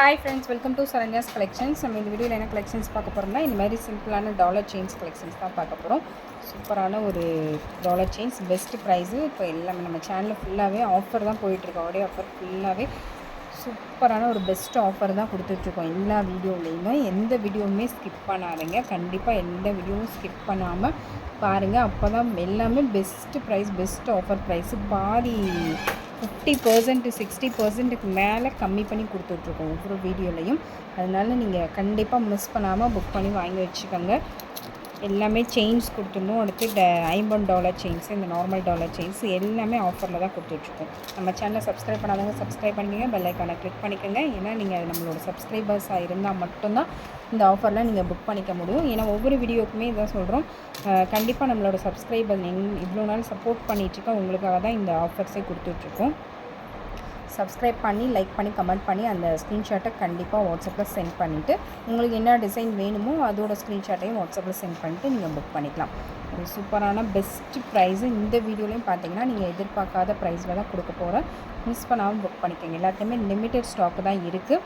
Hi friends welcome to Saranya's collections நம்ம இந்த வீடியோவில் என்ன கலெக்ஷன்ஸ் பார்க்க போகிறோம்னா இந்த மாதிரி சிம்பிளான டாலர் செயின்ஸ் கலெக்ஷன்ஸ் தான் பார்க்க போகிறோம் சூப்பரான ஒரு டாலர் செயின்ஸ் பெஸ்ட் ப்ரைஸு இப்போ எல்லாமே நம்ம சேனலில் ஃபுல்லாகவே ஆஃபர் தான் போயிட்டுருக்கோம் ஆடியோ ஆஃபர் ஃபுல்லாகவே சூப்பரான ஒரு பெஸ்ட் ஆஃபர் தான் கொடுத்துட்ருக்கோம் எல்லா வீடியோலேயுமே எந்த வீடியோவுமே ஸ்கிப் பண்ணாதீங்க. கண்டிப்பாக எந்த வீடியோவும் ஸ்கிப் பண்ணாமல் பாருங்கள் அப்போ தான் எல்லாமே best price best offer price பாதி ஃபிஃப்டி பர்சன்ட் சிக்ஸ்டி பர்சன்ட்டுக்கு மேலே கம்மி பண்ணி கொடுத்துட்ருக்கோம் ஒவ்வொரு வீடியோலையும். அதனால நீங்கள் கண்டிப்பாக மிஸ் பண்ணாமல் புக் பண்ணி வாங்கி வச்சுக்கோங்க. எல்லாமே செயின்ஸ் கொடுத்துடணும். அடுத்து ட ஐம்பன் டாலர் செயின்ஸ் இந்த நார்மல் டாலர் செயின்ஸ் எல்லாமே ஆஃபரில் தான் கொடுத்துட்ருக்கோம். நம்ம சேனலை சப்ஸ்கிரைப் பண்ணாதவங்க சப்ஸ்கிரைப் பண்ணிக்கோங்க. பெல் ஐக்கானை கிளிக் பண்ணிக்கோங்க. ஏன்னா நீங்கள் நம்மளோட சப்ஸ்கிரைபர்ஸாக இருந்தால் மட்டும்தான் இந்த ஆஃபரில் நீங்கள் புக் பண்ணிக்க முடியும். ஏன்னா ஒவ்வொரு வீடியோக்குமே இதான் சொல்கிறோம் கண்டிப்பாக நம்மளோட சப்ஸ்கிரைபர் எங் இவ்வளோ நாள் சப்போர்ட் பண்ணிகிட்ருக்கோம் உங்களுக்காக தான் இந்த ஆஃபர்ஸே கொடுத்துட்ருக்கோம். சப்ஸ்கிரைப் பண்ணி லைக் பண்ணி கமெண்ட் பண்ணி அந்த ஸ்க்ரீன்ஷாட்டை கண்டிப்பாக வாட்ஸ்அப்பில் சென்ட் பண்ணிவிட்டு உங்களுக்கு என்ன டிசைன் வேணுமோ அதோட ஸ்க்ரீன்ஷாட்டையும் வாட்ஸ்அப்பில் சென்ட் பண்ணிவிட்டு நீங்கள் புக் பண்ணிக்கலாம். ஒரு சூப்பரான பெஸ்ட் ப்ரைஸு இந்த வீடியோலையும் பார்த்தீங்கன்னா நீங்கள் எதிர்பார்க்காத ப்ரைஸில் தான் கொடுக்க போகிறேன் மிஸ் பண்ணாமல் புக் பண்ணிக்கோங்க. எல்லாத்தையுமே லிமிட்டட் ஸ்டாக்கு தான் இருக்குது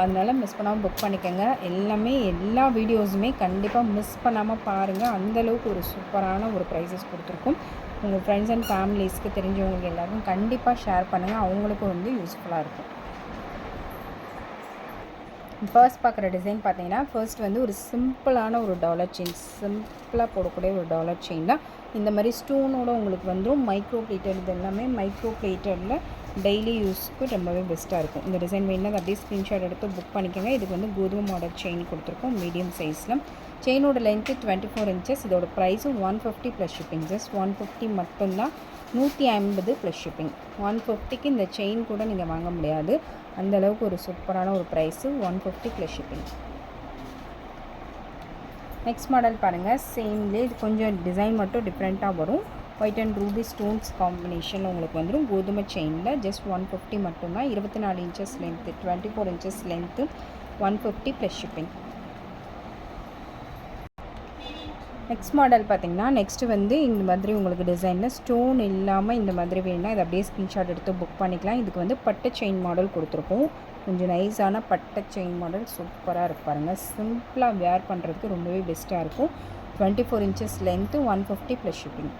அதனால் மிஸ் பண்ணாமல் புக் பண்ணிக்கோங்க. எல்லாமே எல்லா வீடியோஸுமே கண்டிப்பாக மிஸ் பண்ணாமல் பாருங்கள் அந்தளவுக்கு ஒரு சூப்பரான ஒரு ப்ரைஸஸ் கொடுத்துருக்கும். உங்கள் ஃப்ரெண்ட்ஸ் அண்ட் ஃபேமிலிஸ்க்கு தெரிஞ்சவங்களுக்கு எல்லாருக்கும் கண்டிப்பாக ஷேர் பண்ணுங்கள் அவங்களுக்கும் வந்து யூஸ்ஃபுல்லாக இருக்கும். ஃபர்ஸ்ட் பார்க்குற டிசைன் பார்த்தீங்கன்னா ஃபர்ஸ்ட் வந்து ஒரு சிம்பிளான ஒரு டாலர் செயின் சிம்பிளாக போடக்கூடிய ஒரு டாலர் செயின் தான். இந்த மாதிரி ஸ்டோனோட உங்களுக்கு வந்துடும் மைக்ரோ பிளேட்டட் இது எல்லாமே மைக்ரோ பிளேட்டடில் டெய்லி யூஸ்க்கு ரொம்பவே பெஸ்ட்டாக இருக்கும். இந்த டிசைன் வேணுன்னா அப்படியே ஸ்க்ரீன்ஷாட் எடுத்து புக் பண்ணிக்கோங்க. இதுக்கு வந்து கோதுமை மாடல் செயின் கொடுத்துருக்கோம் மீடியம் சைஸில் செயினோட லென்த்து டுவெண்ட்டி ஃபோர் இன்ச்சஸ் இதோட ப்ரைஸும் one fifty plus shipping just one fifty மட்டும்தான். நூற்றி ஐம்பது ப்ளஸ் ஷிப்பிங் ஒன் ஃபிஃப்டிக்கு இந்த செயின் கூட நீங்கள் வாங்க முடியாது. அந்தளவுக்கு ஒரு சூப்பரான ஒரு price one fifty plus shipping next model பாருங்கள் சேம்லேயே இது கொஞ்சம் டிசைன் மட்டும் டிஃப்ரெண்ட்டாக வரும். White and ruby stones combination உங்களுக்கு வந்துடும் கோதுமை செயினில் ஜஸ்ட் ஒன் ஃபிஃப்டி மட்டும்தான். இருபத்தி நாலு inches length twenty four inches length one fifty plus shipping next model பார்த்திங்கன்னா நெக்ஸ்ட்டு வந்து இந்த மாதிரி உங்களுக்கு டிசைனில் ஸ்டோன் இல்லாமல் இந்த மாதிரி வேணும்னா இதை அப்படியே ஸ்க்ரீன்ஷாட் எடுத்து புக் பண்ணிக்கலாம். இதுக்கு வந்து பட்டை செயின் மாடல் கொடுத்துருக்கோம். கொஞ்சம் நைஸான பட்டை செயின் மாடல் சூப்பராக இருப்பாருங்க சிம்பிளாக வேர் பண்ணுறதுக்கு ரொம்பவே பெஸ்ட்டாக இருக்கும். Twenty four inches length one fifty plus shipping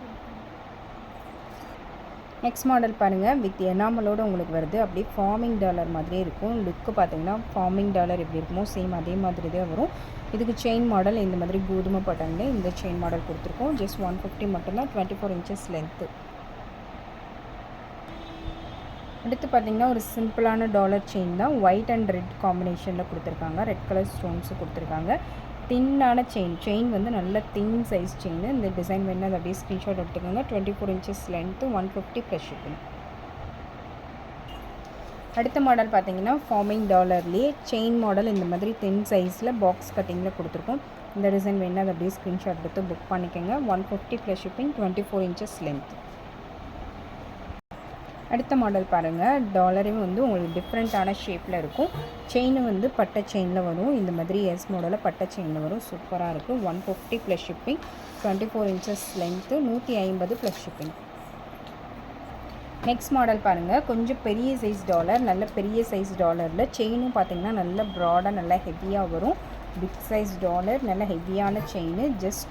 next model பாருங்கள் வித் எனாமலோடு உங்களுக்கு வருது. அப்படியே ஃபார்மிங் டாலர் மாதிரியே இருக்கும். லுக்கு பார்த்தீங்கன்னா ஃபார்மிங் டாலர் எப்படி இருக்குமோ சேம் அதே மாதிரி தான் வரும். இதுக்கு செயின் மாடல் இந்த மாதிரி கோதுமை பட்டன்ல இந்த செயின் மாடல் கொடுத்துருக்கோம். ஜஸ்ட் ஒன் ஃபிஃப்டி மட்டும்தான் டுவெண்ட்டி ஃபோர் இன்ச்சஸ் லென்த்து அடுத்து பார்த்திங்கன்னா ஒரு சிம்பிளான டாலர் செயின் தான். ஒயிட் அண்ட் ரெட் காம்பினேஷனில் கொடுத்துருக்காங்க. ரெட் கலர் ஸ்டோன்ஸு கொடுத்துருக்காங்க. தின்னான செயின் செயின் வந்து நல்ல தின் சைஸ் செயின் இந்த டிசைன் வேணும் அதை அப்படியே ஸ்க்ரீன்ஷாட் எடுத்துக்கோங்க. Twenty four inches length one fifty plus shipping அடுத்த மாடல் பார்த்தீங்கன்னா ஃபார்மிங் டாலர்லேயே செயின் மாடல் இந்த மாதிரி தின் சைஸில் பாக்ஸ் கட்டிங்கில் கொடுத்துருக்கோம். இந்த டிசைன் வேணால் அதை அப்படியே ஸ்க்ரீன்ஷாட் எடுத்து புக் பண்ணிக்கோங்க. One fifty plus shipping twenty four inches length அடுத்த மாடல் பாருங்கள் டாலரையும் வந்து உங்களுக்கு டிஃப்ரெண்ட்டான ஷேப்பில் இருக்கும். செயின் வந்து பட்டை செயினில் வரும். இந்த மாதிரி எஸ் மாடலில் பட்டை செயினில் வரும். சூப்பராக இருக்கும் one fifty plus shipping twenty four inches length நூற்றி ஐம்பது ப்ளஸ் ஷிப்பிங் நெக்ஸ்ட் மாடல் பாருங்கள் கொஞ்சம் பெரிய சைஸ் டாலர் நல்ல பெரிய சைஸ் டாலரில் செயினும் பார்த்திங்கன்னா நல்ல ப்ராடாக நல்லா ஹெவியாக வரும். பிக் சைஸ் டாலர் நல்ல ஹெவியான செயின் ஜஸ்ட்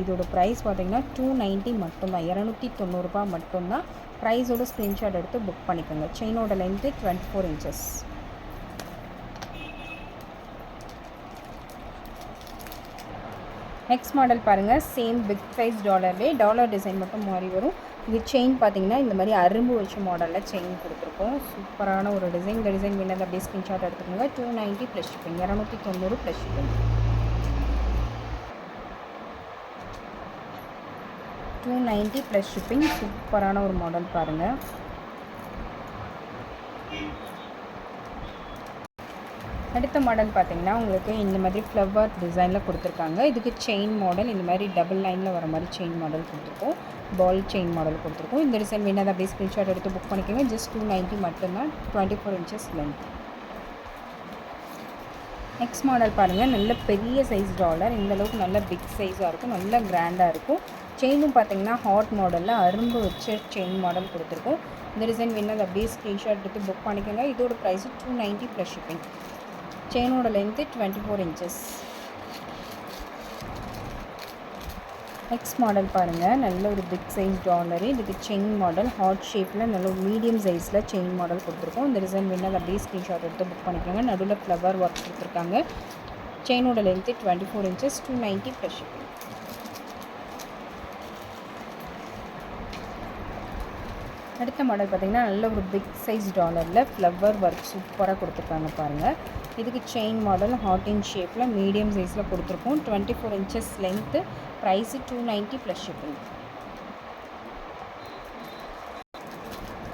இதோட ப்ரைஸ் பார்த்தீங்கன்னா டூ நைன்ட்டி மட்டும்தான். இரநூத்தி தொண்ணூறுரூபா மட்டும்தான். ப்ரைஸோட ஸ்க்ரீன்ஷாட் எடுத்து புக் பண்ணிக்கோங்க. செயினோட length twenty four inches next model பாருங்கள் சேம் பிக் ப்ரைஸ் டாலர்லேயே டாலர் டிசைன் மட்டும் மாறி வரும். இது செயின் பார்த்தீங்கன்னா இந்த மாதிரி அரும்பு வச்ச மாடலில் செயின் கொடுத்துருக்கோம். சூப்பரான ஒரு டிசைன் இந்த டிசைன் வேணால் அப்படியே ஸ்க்ரீன்ஷாட் எடுத்துக்கோங்க. டூ நைன்ட்டி ப்ளஸ் ஷிப்பிங் இரநூத்தி தொண்ணூறு plus shipping two ninety plus shipping சூப்பரான ஒரு மாடல் பாருங்கள் அடுத்த மாடல் பார்த்தீங்கன்னா உங்களுக்கு இந்த மாதிரி ஃப்ளவர் டிசைனில் கொடுத்துருக்காங்க. இதுக்கு செயின் மாடல் இந்த மாதிரி டபுள் லைனில் வர மாதிரி செயின் மாடல் கொடுத்துருக்கோம். பால் செயின் மாடல் கொடுத்துருக்கோம். இந்த டிசைன் வேணால் அதை அப்படியே ஸ்க்ரீன்ஷாட் எடுத்து புக் பண்ணிக்கோங்க. ஜஸ்ட் டூ நைன்ட்டி மட்டும்தான். Twenty four inches length next model பாருங்கள் நல்ல பெரிய சைஸ் டாலர் இந்த அளவுக்கு நல்ல பிக் சைஸாக இருக்கும். நல்ல கிராண்டாக இருக்கும். செயினும் பார்த்தீங்கன்னா ஹாட் மாடலில் அரும்பு வச்ச செயின் மாடல் கொடுத்துருக்கோம். இந்த டிசைன் வேணும் அதை அப்படியே ஸ்க்ரீன்ஷாட் எடுத்து புக் பண்ணிக்கோங்க. இதோட price two ninety plus shipping செயினோட length twenty four inches next model பாருங்கள் நல்ல ஒரு பிக் சைஸ் டாலரு இதுக்கு செயின் மாடல் ஹார்ட் ஷேப்பில் நல்ல ஒரு மீடியம் சைஸில் செயின் மாடல் கொடுத்துருக்கோம். இந்த டிசைன் வேணால் அப்படியே ஸ்க்ரீன்ஷாட் எடுத்து புக் பண்ணிக்கோங்க. நடுவில் ஃப்ளவர் ஒர்க் கொடுத்துருக்காங்க. செயினோட length twenty four inches two ninety plus shipping அடுத்த மாடல் பார்த்திங்கன்னா நல்ல ஒரு பிக் சைஸ் டாலரில் ஃப்ளவர் ஒர்க் சூப்பராக கொடுத்துருக்காங்க பாருங்கள் இதுக்கு செயின் மாடல் ஹாட் இன் ஷேப்பில் மீடியம் சைஸில் கொடுத்துருக்கோம். Twenty four inches length price two ninety plus shipping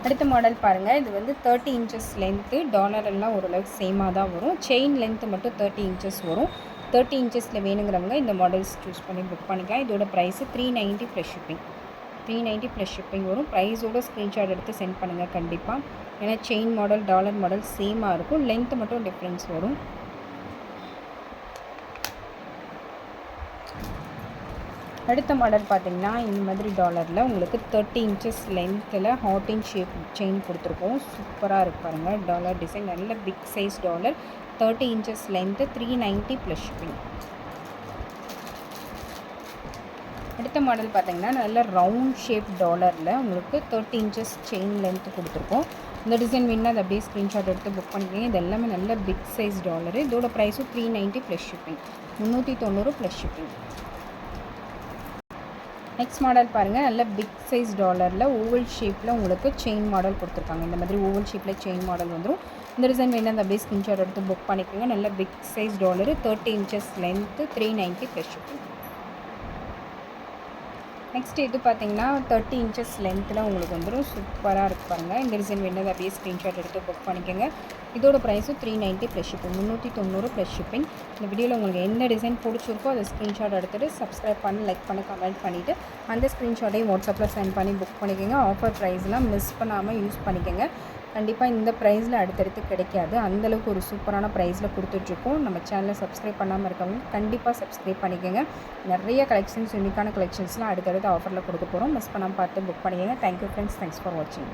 அடுத்த மாடல் பாருங்கள் இது வந்து தேர்ட்டி இன்ச்சஸ் லென்த்து டாலர் எல்லாம் ஓரளவுக்கு சேமாக தான் வரும். செயின் லென்த்து மட்டும் தேர்ட்டி இன்ச்சஸ் வரும். தேர்ட்டி இன்ச்சஸில் வேணுங்கிறவங்க இந்த மாடல்ஸ் சூஸ் பண்ணி புக் பண்ணிக்கலாம். இதோட price three ninety plus shipping three ninety plus shipping வரும். ப்ரைஸோட ஸ்க்ரீன்ஷாட் எடுத்து சென்ட் பண்ணுங்கள் கண்டிப்பாக ஏன்னா செயின் மாடல் டாலர் மாடல் சேமாக இருக்கும். லென்த்து மட்டும் டிஃப்ரென்ஸ் வரும். அடுத்த மாடல் பார்த்திங்கன்னா இந்த மாதிரி டாலரில் உங்களுக்கு தேர்ட்டி இன்ச்சஸ் லென்த்தில் ஹாட் இன் ஷேப் செயின் கொடுத்துருக்கோம். சூப்பராக இருக்கு பாருங்கள் டாலர் டிசைன் நல்ல big size dollar thirty inches length three ninety plus shipping அடுத்த மாடல் பார்த்தீங்கன்னா நல்ல ரவுண்ட் ஷேப் டாலரில் உங்களுக்கு தேர்ட்டி இன்ச்சஸ் செயின் லென்த் கொடுத்துருக்கோம். இந்த டிசைன் வேணுன்னா அதை அப்படியே ஸ்க்ரீன்ஷாட் எடுத்து புக் பண்ணிக்கிங்க. இது எல்லாமே நல்ல பிக் சைஸ் டாலரு இதோட ப்ரைஸும் த்ரீ நைன்ட்டி ப்ளஸ் ஷிப்பிங் முந்நூற்றி தொண்ணூறு ப்ளஸ் ஷிப்பிங் நெக்ஸ்ட் மாடல் பாருங்கள் நல்ல பிக் சைஸ் டாலரில் ஓவல் ஷேப்பில் உங்களுக்கு செயின் மாடல் கொடுத்துருக்காங்க. இந்த மாதிரி ஓவல் ஷேப்பில் செயின் மாடல் வந்துடும் இந்த டிசைன் வேணும் அந்த அப்படியே ஸ்க்ரீன்ஷாட் எடுத்து புக் பண்ணிக்கோங்க. நல்ல big size dollar thirty inches length three ninety plus shipping next இது பார்த்தீங்கன்னா தேர்ட்டி இன்ச்சஸ் லென்த்தில் உங்களுக்கு வந்துடும் சூப்பராக இருக்கு பாருங்கள் இந்த டிசைன் வேணுது அப்படியே ஸ்க்ரீன்ஷாட் எடுத்து புக் பண்ணிக்கோங்க. இதோட ப்ரைஸும் த்ரீ நைன்ட்டி ப்ளஸ் ஷிப்பிங் முந்நூற்றி தொண்ணூறு ப்ளஸ் ஷிப்பிங் இந்த வீடியோவில் உங்களுக்கு என்ன டிசைன் பிடிச்சிருக்கோ அதை ஸ்க்ரீன்ஷாட் எடுத்துகிட்டு சப்ஸ்கிரைப் பண்ணி லைக் பண்ணி கமெண்ட் பண்ணிவிட்டு அந்த ஸ்க்ரீன்ஷாட்டையும் வாட்ஸ்அப்பில் சென்ட் பண்ணி புக் பண்ணிக்கோங்க. ஆஃபர் ப்ரைஸ்லாம் மிஸ் பண்ணாமல் யூஸ் பண்ணிக்கோங்க. கண்டிப்பாக இந்த ப்ரைஸில் அடுத்தடுத்து கிடைக்காது. அந்தளவுக்கு ஒரு சூப்பரான ப்ரைஸில் கொடுத்துட்ருக்கோம். நம்ம சேனலை சப்ஸ்கிரைப் பண்ணாமல் இருக்கவங்க கண்டிப்பாக சப்ஸ்கிரைப் பண்ணிக்கோங்க. நிறைய கலெக்ஷன்ஸ் யூனிக்கான கலெக்ஷன்ஸ்லாம் அடுத்தடுத்து ஆஃபரில் கொடுக்க போகிறோம் மிஸ் பண்ணாமல் பார்த்து புக் பண்ணிக்கோங்க. தேங்க்யூ ஃப்ரெண்ட்ஸ் தேங்க்ஸ் ஃபார் வாட்சிங்